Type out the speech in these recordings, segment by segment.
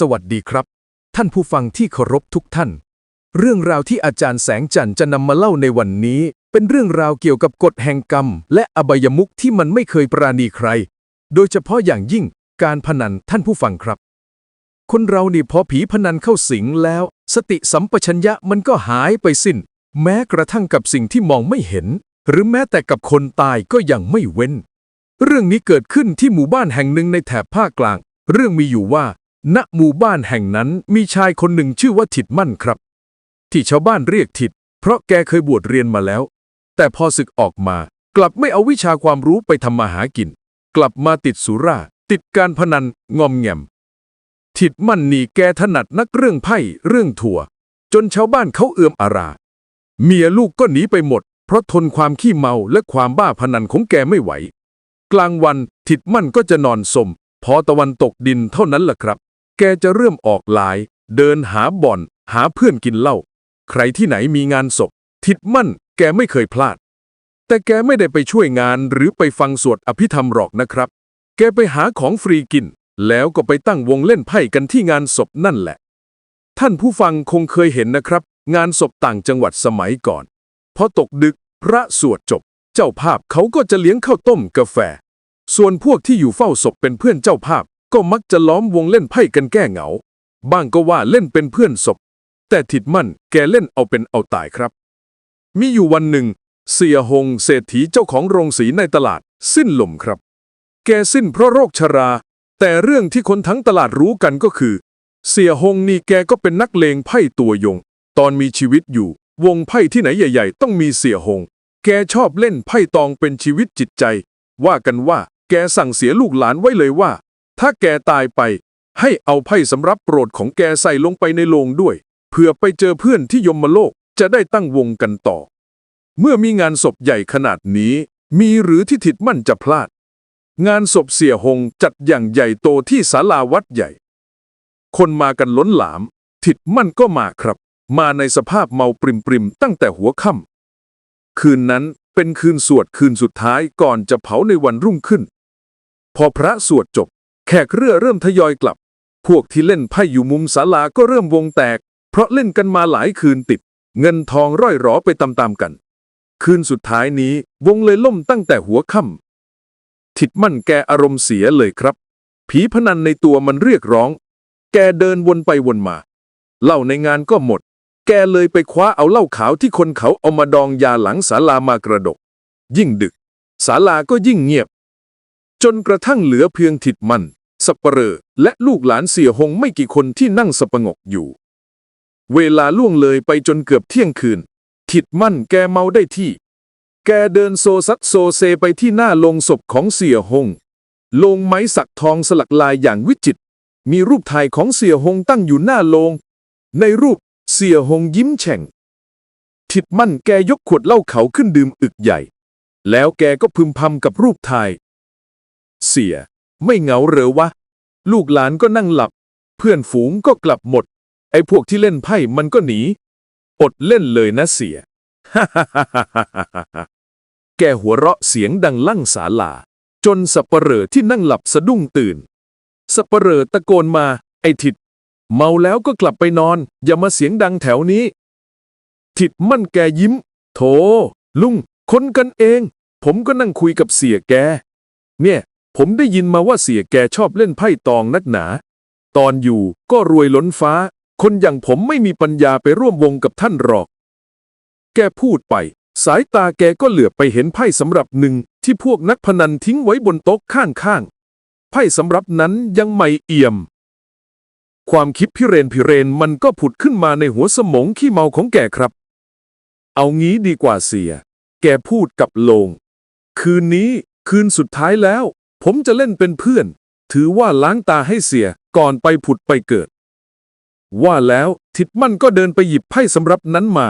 สวัสดีครับ ท่านผู้ฟังที่เคารพทุกท่าน เรื่องราวที่อาจารย์แสงจันทร์จะนำมาเล่าในวันนี้ เป็นเรื่องราวเกี่ยวกับกฎแห่งกรรม และอบายมุขที่มันไม่เคยปราณีใคร โดยเฉพาะอย่างยิ่งการพนันท่านผู้ฟังครับ คนเรานี่พอผีพนันเข้าสิงแล้ว สติสัมปชัญญะมันก็หายไปสิ้น แม้กระทั่งกับสิ่งที่มองไม่เห็น หรือแม้แต่กับคนตายก็ยังไม่เว้น เรื่องนี้เกิดขึ้นที่หมู่บ้านแห่งหนึ่งในแถบภาคกลาง เรื่องมีอยู่ว่า ณหมู่บ้านแห่งนั้นมีชายคนหนึ่งชื่อว่าถิดมั่นครับ ที่ชาวบ้านเรียกถิด เพราะแกเคยบวชเรียนมาแล้ว แต่พอศึกออกมา กลับไม่เอาวิชาความรู้ไปทำมาหากิน กลับมาติดสุรา ติดการพนันงอมแงม ถิดมั่นนี่แกถนัดนักเรื่องไพ่เรื่องถั่ว จนชาวบ้านเขาเอือมอารา เมียลูกก็หนีไปหมด เพราะทนความขี้เมาและความบ้าพนันของแกไม่ไหว กลางวันถิดมั่นก็จะนอนสม พอตะวันตกดินเท่านั้นล่ะครับ แกจะเริ่มออกลาย เดินหาบ่อน หาเพื่อนกินเหล้า ใครที่ไหนมีงานศพถิดมั่น แกไม่เคยพลาด แต่แกไม่ได้ไปช่วยงานหรือไปฟังสวดอภิธรรมหรอกนะครับ แกไปหาของฟรีกิน แล้วก็ไปตั้งวงเล่นไพ่กันที่งานศพนั่นแหละ ท่านผู้ฟังคงเคยเห็นนะครับ งานศพต่างจังหวัดสมัยก่อนพอตกดึกพระสวดจบ เจ้าภาพเขาก็จะเลี้ยงข้าวต้มกาแฟ ส่วนพวกที่อยู่เฝ้าศพเป็นเพื่อนเจ้าภาพ ก็มักจะล้อมวงเล่นไพ่กันแก้เหงา บ้างก็ว่าเล่นเป็นเพื่อนศพ แต่ถิดมั่นแกเล่นเอาเป็นเอาตายครับ มีอยู่วันหนึ่ง เสียหงเศรษฐีเจ้าของโรงสีในตลาด สิ้นลมครับ แกสิ้นเพราะโรคชรา แต่เรื่องที่คนทั้งตลาดรู้กันก็คือ เสียหงนี่แกก็เป็นนักเลงไพ่ตัวยง ตอนมีชีวิตอยู่ วงไพ่ที่ไหนใหญ่ ๆ ต้องมีเสียหง แกชอบเล่นไพ่ตองเป็นชีวิตจิตใจ ว่ากันว่าแกสั่งเสียลูกหลานไว้เลยว่า ถ้าแกตายไป ให้เอาไพ่สำรับโปรดของแกใส่ลงไปในโลงด้วย เพื่อไปเจอเพื่อนที่ยมโลกจะได้ตั้งวงกันต่อ เมื่อมีงานศพใหญ่ขนาดนี้ มีหรือที่ถิดมั่นจะพลาด งานศพเสียหงจัดอย่างใหญ่โตที่ศาลาวัดใหญ่ คนมากันล้นหลาม ถิดมั่นก็มาครับ มาในสภาพเมาปริมปริมตั้งแต่หัวค่ำคืนนั้นเป็นคืนสวดคืนสุดท้ายก่อนจะเผาในวันรุ่งขึ้น พอพระสวดจบ แขกเรือเริ่มทยอยกลับ พวกที่เล่นไพ่อยู่มุมศาลาก็เริ่มวงแตก เพราะเล่นกันมาหลายคืนติด เงินทองร่อยหรอไปตามๆกัน คืนสุดท้ายนี้วงเลยล่มตั้งแต่หัวค่ำถิดมั่นแกอารมณ์เสียเลยครับ ผีพนันในตัวมันเรียกร้อง แกเดินวนไปวนมาเหล้าในงานก็หมด แกเลยไปคว้าเอาเหล้าขาวที่คนเขาเอามาดองยาหลังศาลามากระดก ยิ่งดึกศาลาก็ยิ่งเงียบ จนกระทั่งเหลือเพียงถิดมัน สับเปลอและลูกหลานเสียหงไม่กี่คนที่นั่งสปงกอยู่ เวลาล่วงเลยไปจนเกือบเที่ยงคืน ถิดมั่นแกเมาได้ที่ แกเดินโซซัดโซเซไปที่หน้าโลงศพของเสียหงโลงไม้สักทองสลักลายอย่างวิจิตรมีรูปถ่ายของเสียหงตั้งอยู่หน้าโลง ในรูปเสียหงยิ้มแฉ่ง ถิดมั่นแกยกขวดเหล้าเขาขึ้นดื่มอึกใหญ่ แล้วแกก็พึมพำกับรูปถ่าย เสีย ไม่เหงาเหรอวะ ลูกหลานก็นั่งหลับ เพื่อนฝูงก็กลับหมด ไอ้พวกที่เล่นไพ่มันก็หนี อดเล่นเลยนะเสีย ฮ่าฮ่าฮ่าฮ่าฮ่าแกหัวเราะเสียงดังลั่งศาลา จนสับเปลอที่นั่งหลับสะดุ้งตื่น สับเปลอตะโกนมา ไอ้ทิด เมาแล้วก็กลับไปนอน อย่ามาเสียงดังแถวนี้ ทิดมั่นแกยิ้ม โถ ลุง คนกันเอง ผมก็นั่งคุยกับเสียแก เนี่ย ผมได้ยินมาว่าเสียแกชอบเล่นไพ่ตองนักหนา ตอนอยู่ก็รวยล้นฟ้า คนอย่างผมไม่มีปัญญาไปร่วมวงกับท่านหรอก แกพูดไป สายตาแกก็เหลือบไปเห็นไพ่สำหรับหนึ่งที่พวกนักพนันทิ้งไว้บนโต๊ะข้างๆ ไพ่สำหรับนั้นยังใหม่เอี่ยม ความคิดพิเรนพิเรนมันก็ผุดขึ้นมาในหัวสมองขี้เมาของแกครับ เอางี้ดีกว่าเสีย แกพูดกับโลง คืนนี้คืนสุดท้ายแล้ว ผมจะเล่นเป็นเพื่อน ถือว่าล้างตาให้เสียก่อนไปผุดไปเกิด ว่าแล้วทิดมั่นก็เดินไปหยิบไพ่สำรับนั้นมา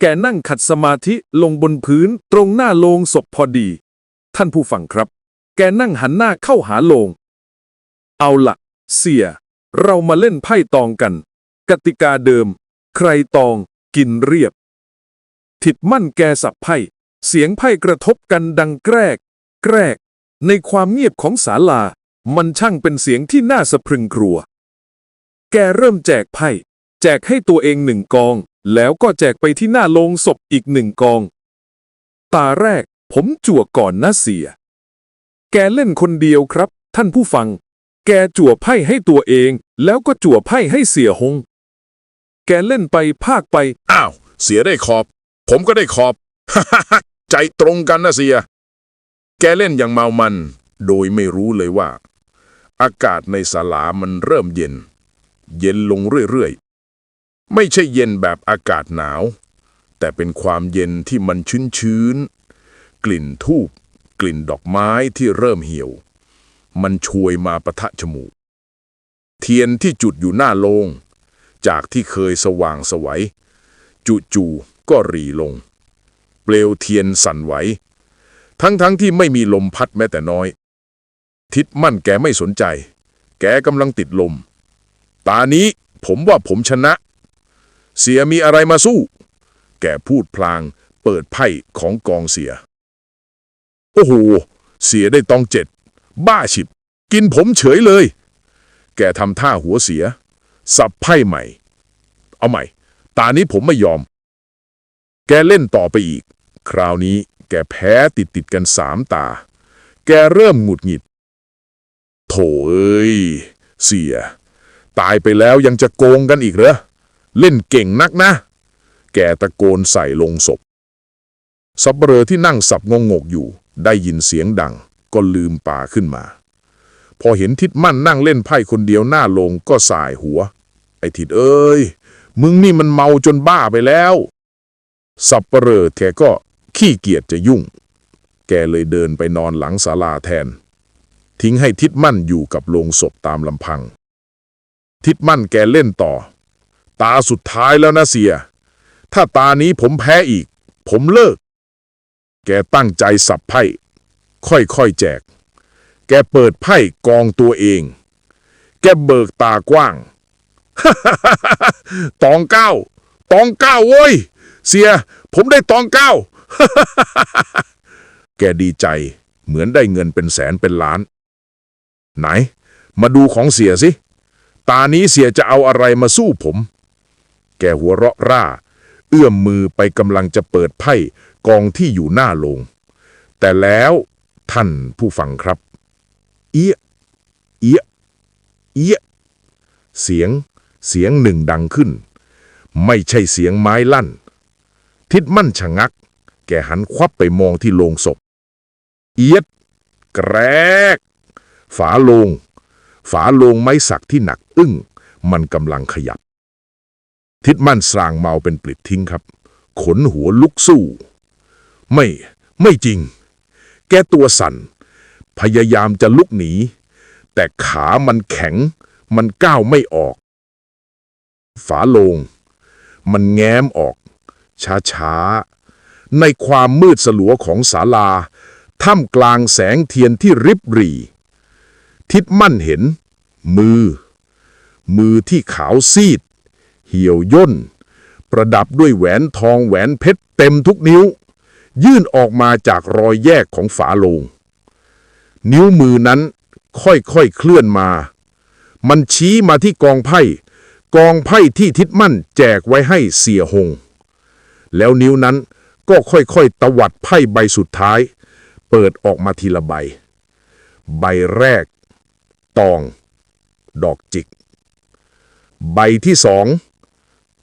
แกนั่งขัดสมาธิลงบนพื้นตรงหน้าโลงศพพอดี ท่านผู้ฟังครับ แกนั่งหันหน้าเข้าหาโลง เอาละเสีย เรามาเล่นไพ่ตองกัน กติกาเดิม ใครตอง กินเรียบถิดมั่นแกสับไพ่ เสียงไพ่กระทบกันดังแกรก แกรก ในความเงียบของศาลา มันช่างเป็นเสียงที่น่าสะพรึงกลัว แกเริ่มแจกไพ่ แจกให้ตัวเองหนึ่งกอง แล้วก็แจกไปที่หน้าโลงศพอีกหนึ่งกอง ตาแรก ผมจั่วก่อนนะเสีย แกเล่นคนเดียวครับ ท่านผู้ฟัง แกจั่วไพ่ให้ตัวเอง แล้วก็จั่วไพ่ให้เสียหง แกเล่นไปภาคไป อ้าว เสียได้ขอบ ผมก็ได้ขอบ ใจตรงกันนะเสีย แกเล่นอย่างเมามัน โดยไม่รู้เลยว่า อากาศในศาลามันเริ่มเย็น เย็นลงเรื่อยๆ ไม่ใช่เย็นแบบอากาศหนาว แต่เป็นความเย็นที่มันชื้นๆ กลิ่นทูบกลิ่นดอกไม้ที่เริ่มเหี่ยว มันชวยมาประทะจมูก เทียนที่จุดอยู่หน้าโลง จากที่เคยสว่างสวัยจู่ๆก็รีลง เปลวเทียนสั่นไหว ทั้งๆทที่ไม่มีลมพัดแม้แต่น้อย ทิดมั่นแกไม่สนใจ แกกำลังติดลม ตานี้ผมว่าผมชนะ เสียมีอะไรมาสู้ แกพูดพลางเปิดไพ่ของกองเสีย โอ้โห เสียได้ตองเจ็ด บ้าฉิบ กินผมเฉยเลย แกทำท่าหัวเสีย สับไพ่ใหม่ เอาใหม่ ตานี้ผมไม่ยอม แกเล่นต่อไปอีก คราวนี้ แกแพ้ติดติดกันสามตา แกเริ่มหงุดหงิด โถเอ้ย เสีย ตายไปแล้วยังจะโกงกันอีกเหรอ เล่นเก่งนักนะ แกตะโกนใส่ลงศพ สับเปลอที่นั่งสับงงกอยู่ ได้ยินเสียงดัง ก็ลืมตาขึ้นมา พอเห็นทิดมั่นนั่งเล่นไพ่คนเดียวหน้าลงก็สายหัว ไอ้ทิดเอ้ย มึงนี่มันเมาจนบ้าไปแล้ว สับเปลอแกก็ ขี้เกียจจะยุ่ง แกเลยเดินไปนอนหลังศาลาแทน ทิ้งให้ทิดมั่นอยู่กับโลงศพตามลำพัง ทิดมั่นแกเล่นต่อ ตาสุดท้ายแล้วนะเสีย ถ้าตานี้ผมแพ้อีก ผมเลิก แกตั้งใจสับไพ่ ค่อยๆแจก แกเปิดไพ่กองตัวเอง แกเบิกตากว้างตองเก้า ตองเก้าโว้ย เสีย ผมได้ตองเก้า แกดีใจเหมือนได้เงินเป็นแสนเป็นล้าน ไหน มาดูของเสียสิ ตานี้เสียจะเอาอะไรมาสู้ผม แกหัวเราะร่า เอื้อมมือไปกำลังจะเปิดไพ่กองที่อยู่หน้าโลง แต่แล้วท่านผู้ฟังครับ เอียะเอียะเอียะเสียง เสียงหนึ่งดังขึ้น ไม่ใช่เสียงไม้ลั่น ทิดมั่นชะงัก แกหันควับไปมองที่โลงศพ เอียด แกรก ฝาโลง ฝาโลงไม้สักที่หนักอึ้ง มันกำลังขยับ ทิดมั่นสร้างเมาเป็นปลิดทิ้งครับ ขนหัวลุกสู้ ไม่ ไม่จริง แกตัวสั่น พยายามจะลุกหนี แต่ขามันแข็ง มันก้าวไม่ออก ฝาโลง มันแง้มออก ช้าๆ ในความมืดสลัวของศาลา ท่ามกลางแสงเทียนที่ริบหรี่ ทิดมั่นเห็น มือ มือที่ขาวซีด เหี่ยวย่น ประดับด้วยแหวนทองแหวนเพชรเต็มทุกนิ้ว ยื่นออกมาจากรอยแยกของฝาโลง นิ้วมือนั้นค่อยๆเคลื่อนมา มันชี้มาที่กองไพ่ กองไพ่ที่ทิดมั่นแจกไว้ให้เสียหง แล้วนิ้วนั้น ก็ค่อยๆตวัดไพ่ใบสุดท้าย เปิดออกมาทีละใบ ใบแรก ตอง ดอกจิก ใบที่สอง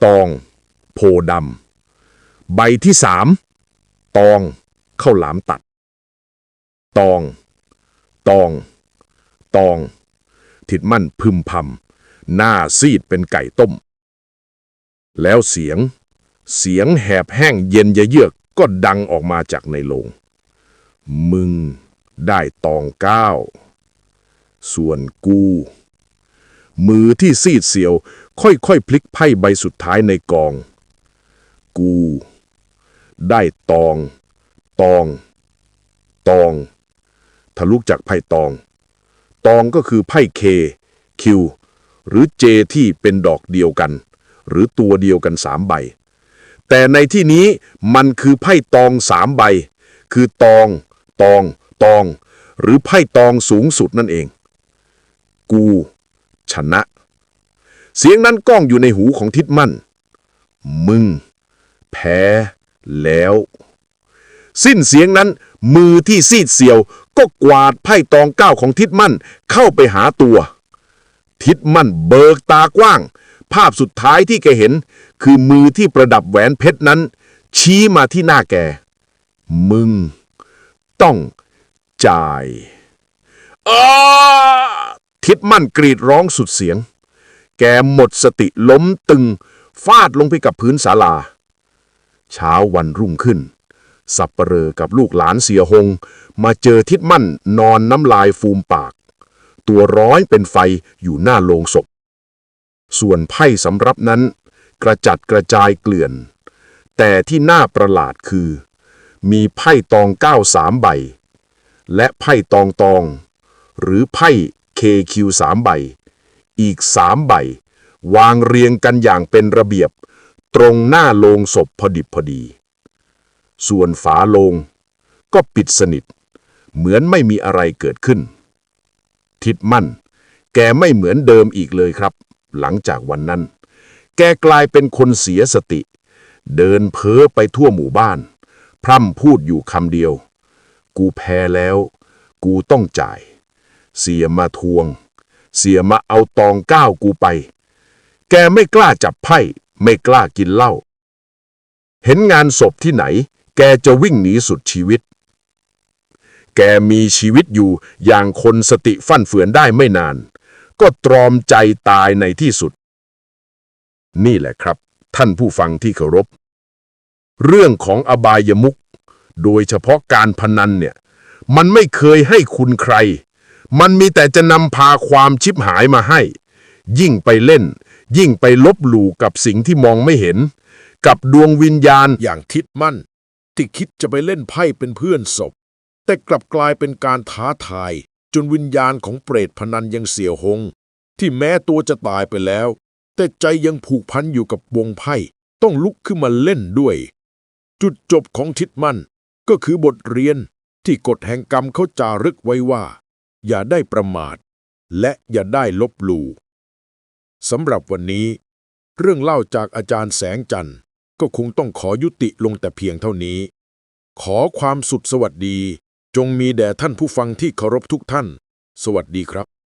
ตอง โพดำใบที่สามตองข้าวหลามตัด ตอง ตอง ตอง ทิดมั่นพึมพำหน้าซีดเป็นไก่ต้ม แล้วเสียง เสียงแหบแห้งเย็นยะเยือกก็ดังออกมาจากในโลง มึงได้ตองเก้าส่วนกู มือที่ซีดเสียว ค่อยๆพลิกไพ่ใบสุดท้ายในกอง กู ได้ตอง ตอง ตอง ทะลุจากไพ่ตอง ตองก็คือไพ่เคคิวหรือเจที่เป็นดอกเดียวกัน หรือตัวเดียวกันสามใบ แต่ในที่นี้มันคือไพ่ตองสามใบ คือตอง ตอง ตอง หรือไพ่ตองสูงสุดนั่นเอง กู ชนะ เสียงนั้นก้องอยู่ในหูของทิดมั่น มึง แพ้ แล้ว สิ้นเสียงนั้นมือที่ซีดเสียว ก็กวาดไพ่ตองเก้าของทิดมั่นเข้าไปหาตัว ทิดมั่นเบิกตากว้าง ภาพสุดท้ายที่แกเห็น คือมือที่ประดับแหวนเพชรนั้น ชี้มาที่หน้าแก มึง ต้องจ่ายอทิดมั่นกรีดร้องสุดเสียง แกหมดสติล้มตึง ฟาดลงไปกับพื้นศาลา เช้าวันรุ่งขึ้น สับปเปลอกับลูกหลานเสียหง มาเจอทิดมั่นนอนน้ำลายฟูมปาก ตัวร้อยเป็นไฟอยู่หน้าโลงศพ ส่วนไพ่สำรับนั้น กระจัดกระจายเกลื่อน แต่ที่น่าประหลาดคือ มีไพ่ตองเก้าสามใบ และไพ่ตองตอง หรือไพ่ KQ สามใบ อีกสามใบ วางเรียงกันอย่างเป็นระเบียบ ตรงหน้าโลงศพพอดิบพอดี ส่วนฝาโลงก็ปิดสนิท เหมือนไม่มีอะไรเกิดขึ้น ทิดมั่น แกไม่เหมือนเดิมอีกเลยครับ หลังจากวันนั้น แกกลายเป็นคนเสียสติ เดินเพ้อไปทั่วหมู่บ้าน พร่ำพูดอยู่คำเดียว กูแพ้แล้ว กูต้องจ่าย เสียมาทวง เสียมาเอาตองก้าวกูไป แกไม่กล้าจับไพ่ ไม่กล้ากินเหล้า เห็นงานศพที่ไหน แกจะวิ่งหนีสุดชีวิตแกมีชีวิตอยู่อย่างคนสติฟั่นเฟือนได้ไม่นาน ก็ตรอมใจตายในที่สุด นี่แหละครับ ท่านผู้ฟังที่เคารพ เรื่องของอบายมุกโดยเฉพาะการพนันเนี่ย มันไม่เคยให้คุณใคร มันมีแต่จะนำพาความชิบหายมาให้ ยิ่งไปเล่น ยิ่งไปลบหลู่กับสิ่งที่มองไม่เห็น กับดวงวิญญาณอย่างทิดมั่น ที่คิดจะไปเล่นไพ่เป็นเพื่อนศพ แต่กลับกลายเป็นการท้าทาย จนวิญญาณของเปรตพนันยังเสียหง ที่แม้ตัวจะตายไปแล้ว แต่ใจยังผูกพันอยู่กับวงไพ่ต้องลุกขึ้นมาเล่นด้วย จุดจบของทิดมั่นก็คือบทเรียนที่กฎแห่งกรรมเขาจารึกไว้ว่า อย่าได้ประมาท และอย่าได้ลบหลู่สำหรับวันนี้ เรื่องเล่าจากอาจารย์แสงจันทร์ก็คงต้องขอยุติลงแต่เพียงเท่านี้ ขอความสุดสวัสดี จงมีแด่ท่านผู้ฟังที่เคารพทุกท่าน สวัสดีครับ